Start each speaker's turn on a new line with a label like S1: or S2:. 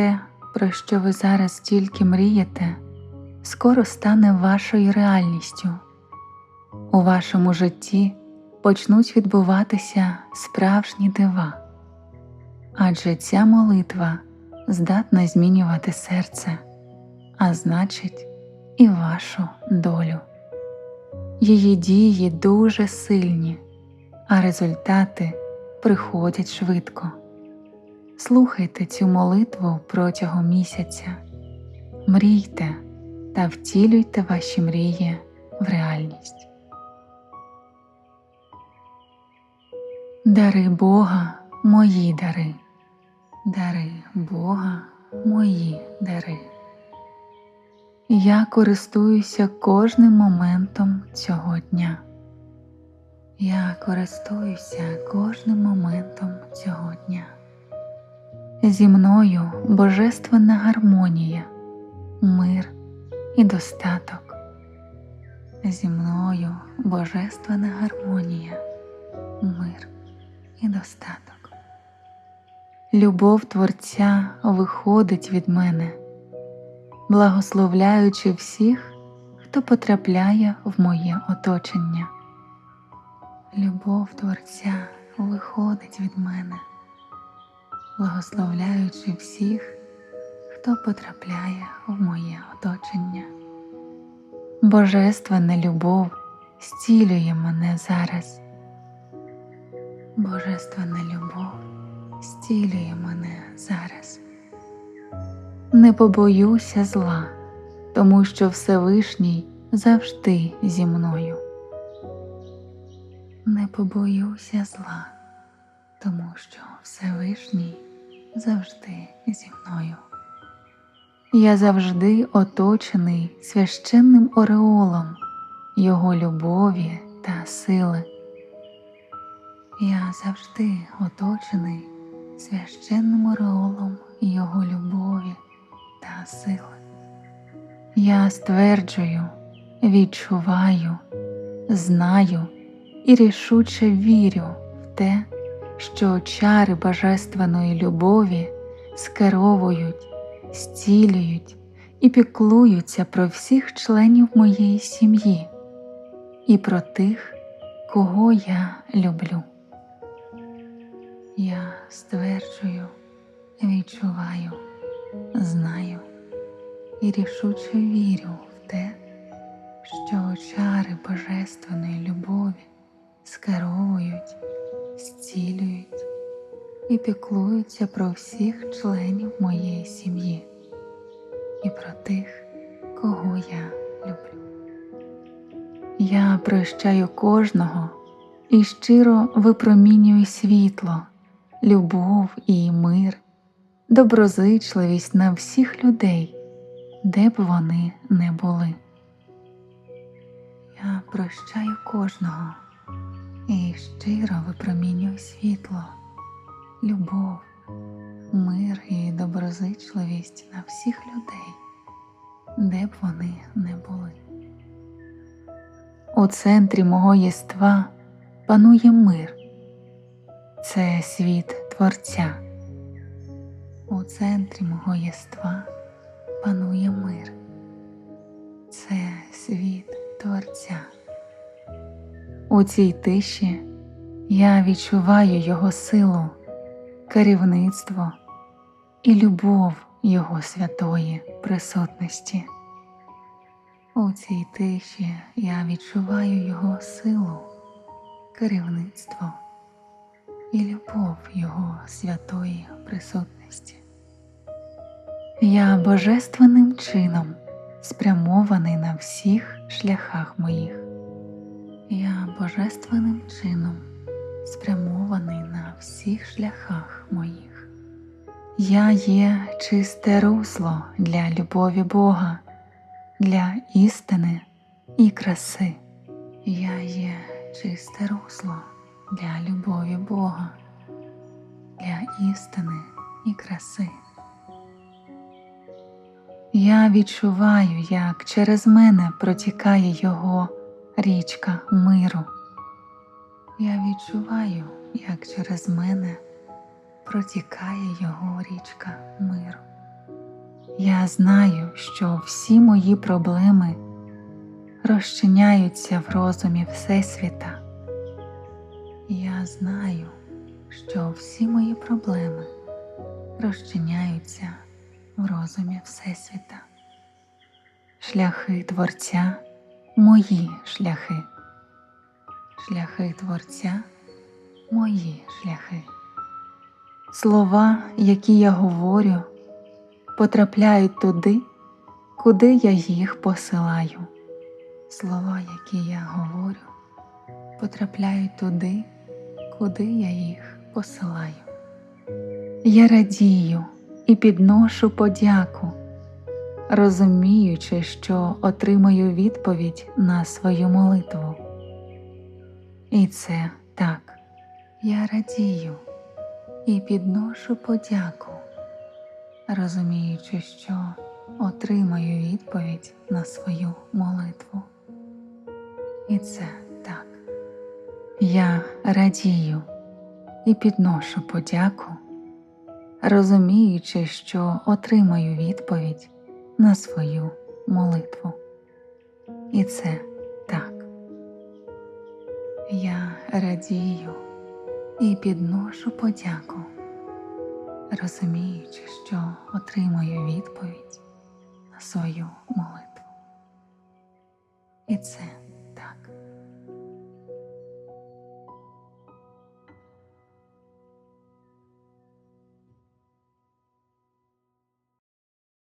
S1: те, про що ви зараз тільки мрієте, скоро стане вашою реальністю. У вашому житті почнуть відбуватися справжні дива, адже ця молитва здатна змінювати серце, а значить, і вашу долю. Її дії дуже сильні, а результати приходять швидко. Слухайте цю молитву протягом місяця, мрійте та втілюйте ваші мрії в реальність. Дари Бога мої дари, дари Бога мої дари. Я користуюся кожним моментом цього дня. Я користуюся кожним моментом цього дня. Зі мною божественна гармонія, мир і достаток. Зі мною божественна гармонія, мир і достаток. Любов Творця виходить від мене, благословляючи всіх, хто потрапляє в моє оточення. Любов Творця виходить від мене, благословляючи всіх, хто потрапляє в моє оточення. Божественна любов зцілює мене зараз. Божественна любов зцілює мене зараз. Не побоюся зла, тому що Всевишній завжди зі мною. Не побоюся зла, тому що Всевишній завжди зі мною. Я завжди оточений священним ореолом Його любові та сили. Я завжди оточений священним ореолом Його любові та сили. Я стверджую, відчуваю, знаю і рішуче вірю в те, що чари божественної любові скеровують, зцілюють і піклуються про всіх членів моєї сім'ї і про тих, кого я люблю. Я стверджую, відчуваю, знаю і рішуче вірю в те, що чари божественної любові скеровують, зцілюють і піклуються про всіх членів моєї сім'ї і про тих, кого я люблю. Я прощаю кожного і щиро випромінюю світло, любов і мир, доброзичливість на всіх людей, де б вони не були. Я прощаю кожного і щиро випромінюю світло, любов, мир і доброзичливість на всіх людей, де б вони не були. У центрі мого єства панує мир, це світ Творця. У центрі мого єства панує мир, У цій тиші я відчуваю Його силу, керівництво і любов Його святої присутності. У цій тиші я відчуваю Його силу, керівництво і любов Його святої присутності. Я божественним чином спрямований на всіх шляхах моїх. Я божественним чином спрямований на всіх шляхах моїх. Я є чисте русло для любові Бога, для істини і краси. Я є чисте русло для любові Бога, для істини і краси. Я відчуваю, як через мене протікає Його річка миру. Я відчуваю, як через мене протікає Його річка миру. Я знаю, що всі мої проблеми розчиняються в розумі Всесвіта. Я знаю, що всі мої проблеми розчиняються в розумі Всесвіта. Шляхи Творця мої шляхи. Шляхи Творця мої шляхи. Слова, які я говорю, потрапляють туди, куди я їх посилаю. Слова, які я говорю, потрапляють туди, куди я їх посилаю. Я радію і підношу подяку, розуміючи, що отримаю відповідь на свою молитву. І це так, я радію і підношу подяку, розуміючи, що отримаю відповідь на свою молитву. І це так. Я радію і підношу подяку, розуміючи, що отримаю відповідь на свою молитву. І це так. Я радію і підношу подяку, розуміючи, що отримую відповідь на свою молитву. І це